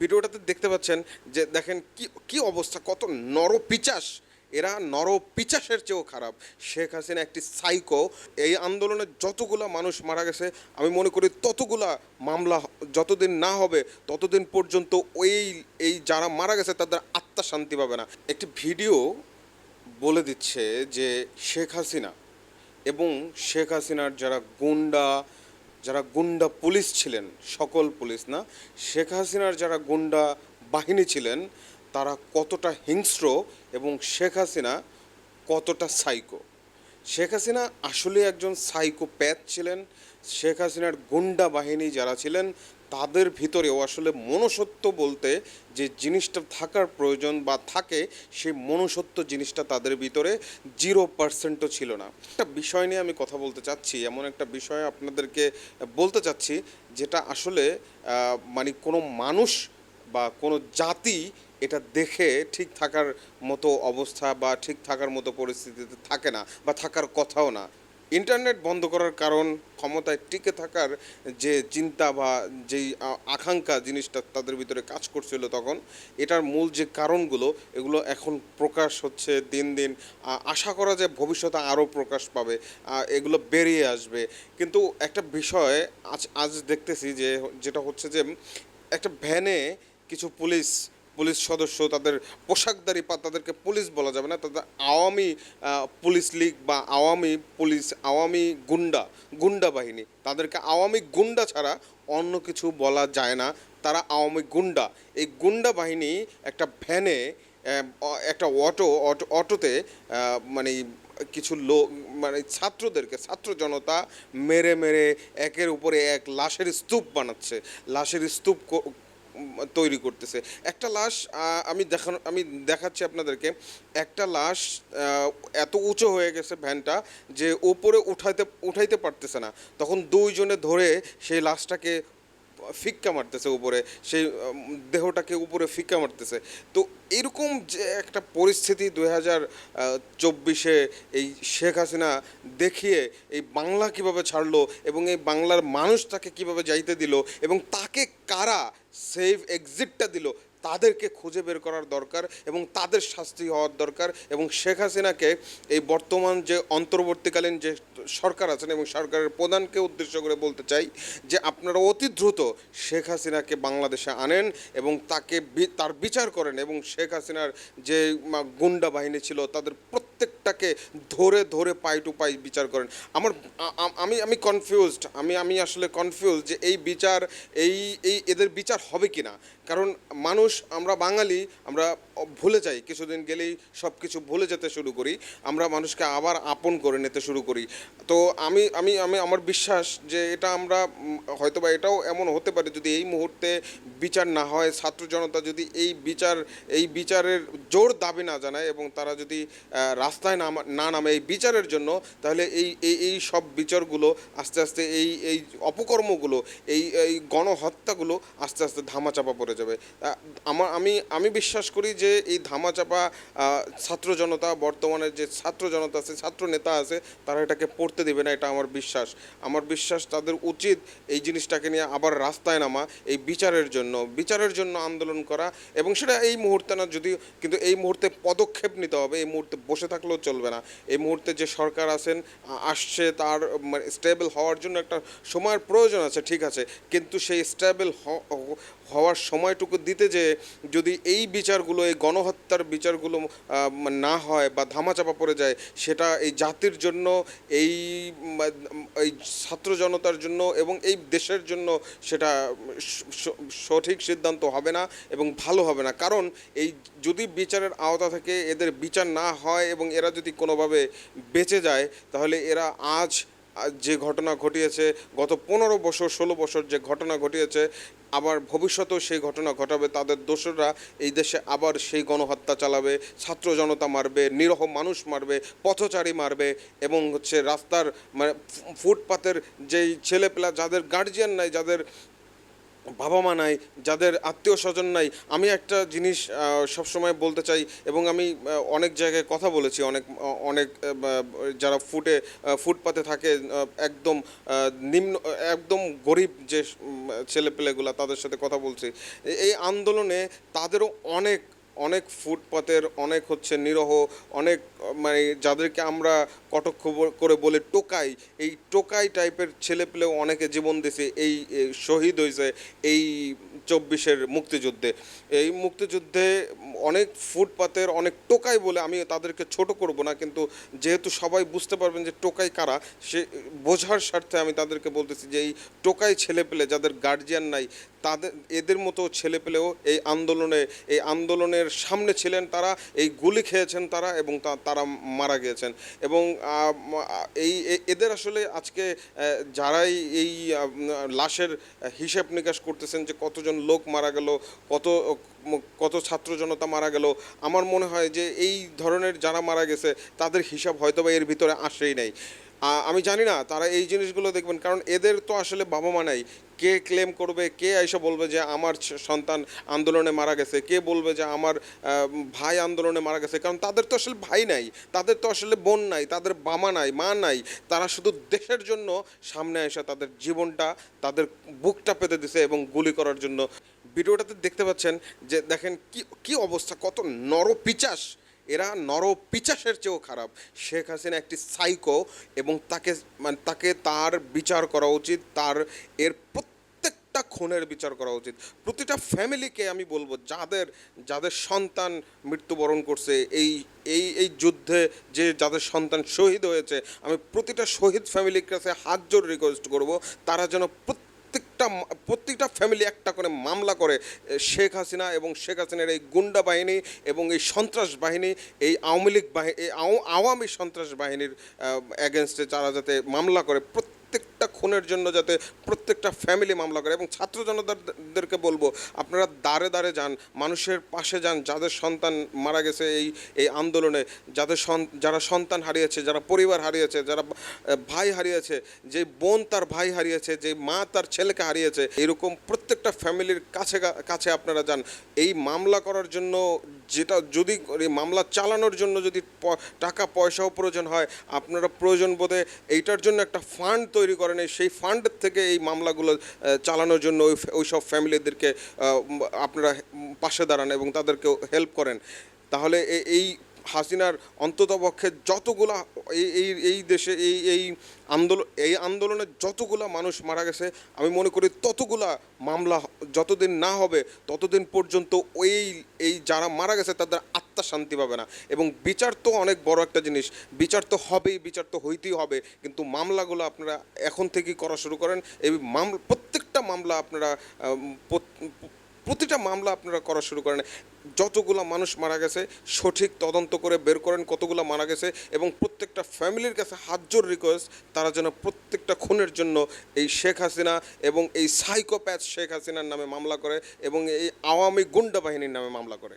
ভিডিওটাতে দেখতে পাচ্ছেন যে দেখেন কি কি অবস্থা, কত নরপিচাস। এরা নরপিচাসের চেয়েও খারাপ। শেখ হাসিনা একটি সাইকো এই আন্দোলনে যতগুলা মানুষ মারা গেছে, আমি মনে করি ততগুলা মামলা যতদিন না হবে, ততদিন পর্যন্ত ওই, এই যারা মারা গেছে, তাদের আত্মা শান্তি পাবে না। একটি ভিডিও বলে দিচ্ছে যে শেখ হাসিনা এবং শেখ হাসিনার যারা গুন্ডা যারা গুন্ডা পুলিশ ছিলেন, সকল পুলিশ না, শেখ হাসিনার যারা গুন্ডা বাহিনী ছিলেন, তারা কতটা হিংস্র এবং শেখ হাসিনা কতটা সাইকো শেখ হাসিনা আসলে একজন সাইকো প্যাথ ছিলেন, শেখ হাসিনার গুন্ডা বাহিনী যারা ছিলেন তাদের ভিতরেও আসলে মনুষ্যত্ব বলতে যে জিনিসটা থাকার প্রয়োজন বা থাকে, সেই মনুষ্যত্ব জিনিসটা তাদের ভিতরে জিরো পার্সেন্টও ছিল না। একটা বিষয় নিয়ে আমি কথা বলতে চাচ্ছি, এমন একটা বিষয় আপনাদেরকে বলতে চাচ্ছি, যেটা আসলে মানে কোনো মানুষ বা কোনো জাতি এটা দেখে ঠিক থাকার মতো অবস্থা বা ঠিক থাকার মতো পরিস্থিতিতে থাকে না বা থাকার কথাও না। ইন্টারনেট বন্ধ করার কারণ, ক্ষমতায় টিকে থাকার যে চিন্তা বা যেই আকাঙ্ক্ষা জিনিসটা তাদের ভিতরে কাজ করছিল তখন, এটার মূল যে কারণগুলো, এগুলো এখন প্রকাশ হচ্ছে দিন দিন। আশা করা যায় ভবিষ্যতে আরও প্রকাশ পাবে এগুলো বেরিয়ে আসবে। কিন্তু একটা বিষয় আজ আজ দেখতেছি যে, যেটা হচ্ছে যে, একটা ভ্যানে কিছু পুলিশ পুলিশ সদস্য, তাদের পোশাকদারি পা, তাদেরকে পুলিশ বলা যাবে না, তাদের আওয়ামী পুলিশ লীগ বা আওয়ামী পুলিশ, আওয়ামী গুন্ডা গুন্ডা বাহিনী, তাদেরকে আওয়ামী গুন্ডা ছাড়া অন্য কিছু বলা যায় না। তারা আওয়ামী গুন্ডা। এই গুন্ডা বাহিনী একটা ভ্যানে একটা অটো অটো, অটোতে মানে কিছু লোক মানে ছাত্রদেরকে, ছাত্র জনতা মেরে মেরে একের উপরে এক লাশের স্তূপ বানাচ্ছে। লাশের স্তূপ তৈরি করতেছে। একটা লাশ আমি দেখানো, আমি দেখাচ্ছি আপনাদেরকে। একটা লাশ এত উঁচু হয়ে গেছে ভ্যানটা যে ওপরে উঠাইতে উঠাইতে পারতেছে না। তখন দুইজনে ধরে সেই লাশটাকে ফিক্কা মারতেছে উপরে। সেই দেহটাকে উপরে ফিক্কা মারতেছে। তো এরকম যে একটা পরিস্থিতি দুই হাজার চব্বিশে এই শেখ হাসিনা দেখিয়ে এই বাংলা কীভাবে ছাড়লো এবং এই বাংলার মানুষ তাকে কীভাবে যাইতে দিল এবং তাকে কারা সেভ এক্সিটটা দিল। তাদেরকে খুঁজে বের করার দরকার এবং তাদের শাস্তি হওয়ার দরকার এবং শেখ হাসিনাকে এই বর্তমান যে অন্তর্বর্তীকালীন যে সরকার আছেন এবং সরকারের প্রধানকে উদ্দেশ্য করে বলতে চাই যে আপনারা অতি দ্রুত শেখ হাসিনাকে বাংলাদেশে আনেন এবং তাকে তার বিচার করেন এবং শেখ হাসিনার যে গুন্ডা বাহিনী ছিল, তাদের প্রত্যেকটাকে ধরে ধরে পাই টু পাই বিচার করেন। আমার আমি আমি কনফিউজড আমি আমি আসলে কনফিউজ যে এই বিচার এই এই এদের বিচার হবে কি না? কারণ মানুষ আমরা বাঙালি আমরা ভুলে যাই কিছুদিন গেলেই সব কিছু ভুলে যেতে শুরু করি আমরা মানুষকে আবার আপন করে নিতে শুরু করি। তো আমি আমি আমি আমার বিশ্বাস যে এটা আমরা উম, হয়তোবা এটাও এমন হতে পারে যদি এই মুহূর্তে বিচার না হয় ছাত্র জনতা যদি এই বিচার এই বিচারের জোর দাবি না জানায় এবং তারা যদি রাস্তায় নামা না নামে এই বিচারের জন্য, তাহলে এই এই এই সব বিচারগুলো আস্তে আস্তে এই এই অপকর্মগুলো, এই এই গণহত্যাগুলো আস্তে আস্তে ধামাচাপা পড়ে যাবে। আমার আমি আমি বিশ্বাস করি যে এই ধামাচাপা ছাত্র জনতা, বর্তমানে যে ছাত্র জনতা আছে, ছাত্র নেতা আছে, তারা এটাকে পড়তে দেবে না, এটা আমার বিশ্বাস। আমার বিশ্বাস তাদের উচিত এই জিনিসটাকে নিয়ে আবার রাস্তায় নামা, এই বিচারের জন্য বিচারের জন্য আন্দোলন করা। এবং সেটা এই মুহূর্তে না, যদিও, কিন্তু এই মুহূর্তে পদক্ষেপ নিতে হবে, এই মুহূর্তে বসে থাকলেও চলবে। না। এই মুহূর্তে যে সরকার আছেন আসছে তার মানে স্টেবল হওয়ার জন্য একটা সময়ের প্রয়োজন আছে, ঠিক আছে। কিন্তু সেই স্টেবল হওয়ার সময়টুকু দিতে যে যদি এই বিচারগুলো, এই গণহত্যার বিচারগুলো মানে না হয় বা ধামাচাপা পড়ে যায়, সেটা এই জাতির জন্য, এই এই ছাত্র জনতার জন্য এবং এই দেশের জন্য সেটা সঠিক সিদ্ধান্ত হবে না এবং ভালো হবে না। কারণ এই যদি বিচারের আওতা থেকে এদের বিচার না হয় এবং এরা যদি কোনোভাবে বেঁচে যায়, তাহলে এরা আজ যে ঘটনা ঘটিয়েছে, গত পনেরো বছর, ষোলো বছর যে ঘটনা ঘটিয়েছে, আবার ভবিষ্যতেও সেই ঘটনা ঘটাবে, তাদের দোষরা এই দেশে আবার সেই গণহত্যা চালাবে, ছাত্র জনতা মারবে, নিরহ মানুষ মারবে, পথচারী মারবে, এবং হচ্ছে রাস্তার মানে ফুটপাতের যেই ছেলেপেলা, যাদের গার্জিয়ান নাই, যাদের বাবা মা নাই, যাদের আত্মীয় স্বজন নাই, আমি একটা জিনিস সবসময় বলতে চাই এবং আমি অনেক জায়গায় কথা বলেছি, অনেক অনেক যারা ফুটে ফুটপাতে থাকে একদম নিম্ন, একদম গরিব যে ছেলেপেলেগুলা তাদের সাথে কথা বলছি। এই আন্দোলনে তাদেরও অনেক অনেক ফুটপাতের, অনেক হচ্ছে নিরহ, অনেক মানে যাদেরকে আমরা কটক্ষ করে বলে টোকাই, এই টোকাই টাইপের ছেলে ছেলেপেলেও অনেকে জীবন দিছে এই শহীদ হয়েছে এই চব্বিশের মুক্তিযুদ্ধে। এই মুক্তিযুদ্ধে অনেক ফুটপাতের অনেক টোকাই বলে আমি তাদেরকে ছোট করব না, কিন্তু যেহেতু সবাই বুঝতে পারবেন যে টোকাই কারা, সে, বোঝার স্বার্থে আমি তাদেরকে বলতেছি যে এই টোকাই ছেলেপেলে যাদের গার্জিয়ান নাই তাদের, এদের মতো ছেলেপেলেও এই আন্দোলনে, এই আন্দোলনের সামনে ছিলেন তারা, এই গুলি খেয়েছেন তারা এবং তারা মারা গিয়েছেন। এবং এই এদের আসলে আজকে যারাই এই লাশের হিসেব নিকাশ করতেছেন যে কতজন লোক মারা গেল, কত কত ছাত্র জনতা মারা গেল, আমার মনে হয় যে এই ধরনের যারা মারা গেছে, তাদের হিসাব হয়তো বা এর ভিতরে আসেই নাই। আমি জানি না তারা এই জিনিসগুলো দেখবেন, কারণ এদের তো আসলে বাবা মা নাই। কে ক্লেম করবে, কে এসে বলবে যে আমার সন্তান আন্দোলনে মারা গেছে, কে বলবে যে আমার ভাই আন্দোলনে মারা গেছে? কারণ তাদের তো আসলে ভাই নাই, তাদের তো আসলে বোন নাই, তাদের বামা নাই, মা নাই, তারা শুধু দেশের জন্য সামনে এসে তাদের জীবনটা, তাদের বুকটা পেতে দিছে এবং গুলি করার জন্য। ভিডিওটাতে দেখতে পাচ্ছেন যে দেখেন কি কি অবস্থা, কত নরপিচাস। এরা নর পিচাসের চেয়েও খারাপ। শেখ হাসিনা একটি সাইকো এবং তাকে মানে তাকে তার বিচার করা উচিত, তার এর প্রত্যেকটা খুনের বিচার করা উচিত। প্রতিটা ফ্যামিলিকে আমি বলব, যাদের যাদের সন্তান মৃত্যুবরণ করছে, এই এই এই যুদ্ধে যে যাদের সন্তান শহীদ হয়েছে, আমি প্রতিটা শহীদ ফ্যামিলির কাছে হাত জোর রিকোয়েস্ট করব, তারা যেন প্রত্যেকটা প্রত্যেকটা ফ্যামিলি একটা করে মামলা করে শেখ হাসিনা এবং শেখ হাসিনার এই গুন্ডা বাহিনী এবং এই সন্ত্রাস বাহিনী, এই আওয়ামী লীগ বাহিনী এই আও- আওয়ামী সন্ত্রাস বাহিনীর অ্যাগেনস্টে তারা যাতে মামলা করে প্রত্যেকটা খুনের জন্য যাতে প্রত্যেকটা ফ্যামিলি মামলা করে এবং ছাত্র জনতাদেরকে বলব, আপনারা দাঁড়ে দাঁড়ে যান, মানুষের পাশে যান, যাদের সন্তান মারা গেছে এই এই আন্দোলনে, যাদের যারা সন্তান হারিয়েছে, যারা পরিবার হারিয়েছে, যারা ভাই হারিয়েছে, যে বোন তার ভাই হারিয়েছে, যে মা তার ছেলেকে হারিয়েছে, এরকম প্রত্যেকটা ফ্যামিলির কাছে কাছে আপনারা যান। এই মামলা করার জন্য যেটা, যদি মামলা চালানোর জন্য যদি টাকা পয়সাও প্রয়োজন হয়, আপনারা প্রয়োজন বোধে এইটার জন্য একটা ফান্ড তৈরি করেন। এই সেই ফান্ড থেকে এই মামলাগুলো চালানোর জন্য ওই ওই সব ফ্যামিলিদেরকে আপনারা পাশে দাঁড়ান এবং তাদেরকে হেল্প করেন। তাহলে এই হাসিনার অন্ততপক্ষে যতগুলা এই এই এই দেশে এই এই আন্দোলন এই আন্দোলনে যতগুলা মানুষ মারা গেছে, আমি মনে করি ততগুলা মামলা যতদিন না হবে, ততদিন পর্যন্ত ওই, এই যারা মারা গেছে তাদের আত্মা শান্তি পাবে না। এবং বিচার তো অনেক বড় একটা জিনিস। বিচার তো হবেই, বিচার তো হইতেই হবে। কিন্তু মামলাগুলো আপনারা এখন থেকেই করা শুরু করেন। এই মামলা প্রত্যেকটা মামলা আপনারা প্রতিটা মামলা আপনারা করা শুরু করেন। যতগুলো মানুষ মারা গেছে, সঠিক তদন্ত করে বের করেন কতগুলো মারা গেছে এবং প্রত্যেকটা ফ্যামিলির কাছে হাত জোর রিকোয়েস্ট তারা যেন প্রত্যেকটা খুনের জন্য এই শেখ হাসিনা এবং এই সাইকোপ্যাথ শেখ হাসিনার নামে মামলা করে এবং এই আওয়ামী গুন্ডা বাহিনীর নামে মামলা করে।